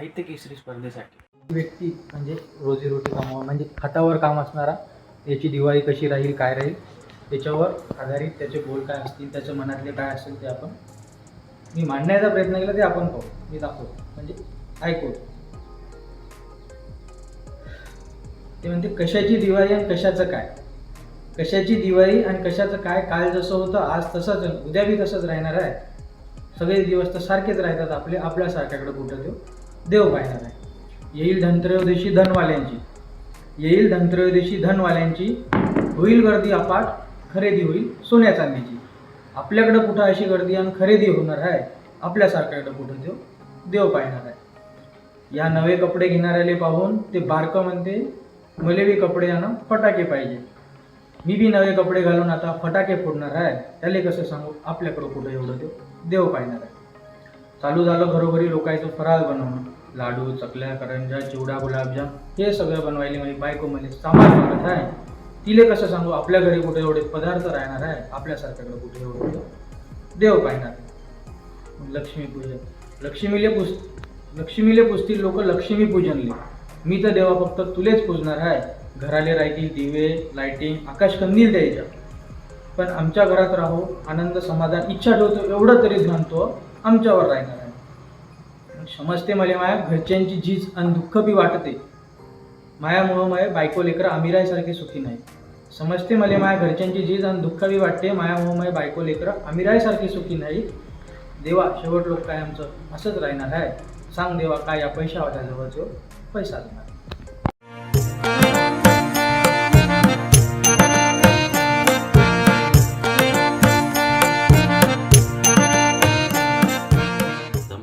साहित्य केसरी स्पर्धेसाठी. व्यक्ती म्हणजे रोजीरोटी कमावा म्हणजे हातावर काम असणारा याची दिवाळी कशी राहील काय राहील त्याच्यावर आधारित त्याचे गोल काय असतील त्याच्या मनातले काय असेल ते आपण मी मांडण्याचा प्रयत्न केला ते आपण पाहू मी दाखवतो म्हणजे ऐकू ते म्हणते कशाची दिवाळी आणि कशाचं काय? कशाची दिवाळी आणि कशाचं काय काल जसं होतं आज तसंच उद्या बी तसंच राहणार आहे. सगळे दिवस तर सारखेच राहतात आपले आपल्यासारख्याकडे कुठं देऊ? देव पाहणार आहे येईल धनत्रयोदशी धनवाल्यांची. येईल धनत्रयोदशी धनवाल्यांची होईल गर्दी अपाट खरेदी होईल सोन्या चांदीची. आपल्याकडं कुठं अशी गर्दी आणि खरेदी होणार आहे? आपल्यासारख्याकडं कुठं देव? देव पाहणार आहे या नवे कपडे घेणाऱ्याले पाहून ते बारकं म्हणते मले बी कपडे आणा फटाके पाहिजे. मी बी नवे कपडे घालून आता फटाके फोडणार आहे. त्याला कसं सांगू? आपल्याकडं कुठं एवढं देव? देव पाहणार आहे चालू झालं घरोघरी लोकांचं फराळ बनवणं. लाडू चकल्या करंजा चिवडा गुलाबजाम हे सगळं बनवायला म्हणजे बायको म्हणजे सामान मागत आहे. तिले कसं सांगू? आपल्या घरी कुठे एवढे पदार्थ राहणार आहे? आपल्यासारख्याकडे कुठे एवढे देव पाहणार? लक्ष्मीपूजन. लक्ष्मीले पुस लक्ष्मीले पुजतील लोक लक्ष्मी पूजनले मी तर देवा फक्त तुलेच पूजणार आहे. घराले राहतील दिवे लाइटिंग आकाश कंदील द्यायच्या. पण आमच्या घरात राहू आनंद समाधान इच्छा ठेवतो एवढं तरी जाणतो आमच्यावर राहणार आहे. समजते मला माया घरच्यांची झीज आणि दुःख बी वाटते. मायामुळं माय बायको लेकर आमिरायसारखे सुखी नाही. समजते मला माया घरच्यांची झीज आणि दुःख बी वाटते. मायामुळं माय बायको लेकर आमिरायसारखे सुखी नाही. देवा शेवट लोक काय आमचं असंच राहणार आहे. सांग देवा काय या पैशावाल्या जो पैसा देणार